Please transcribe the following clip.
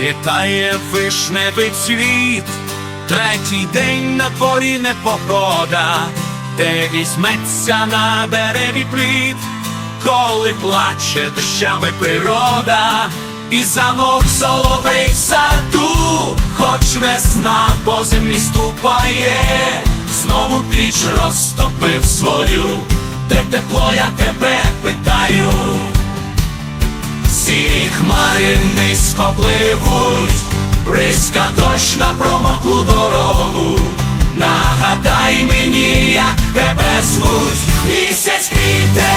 Літає вишневий цвіт, третій день на дворі непогода, де візьметься на дереві плід, коли плаче дощами природа, і замок соловей саду, хоч весна по землі ступає, знову піч розтопив свою, де тепло я тебе питаю. Сірі хмари низько пливуть, бризка дощ на промоклу дорогу. Нагадай мені, як тебе звуть, місяць квіте,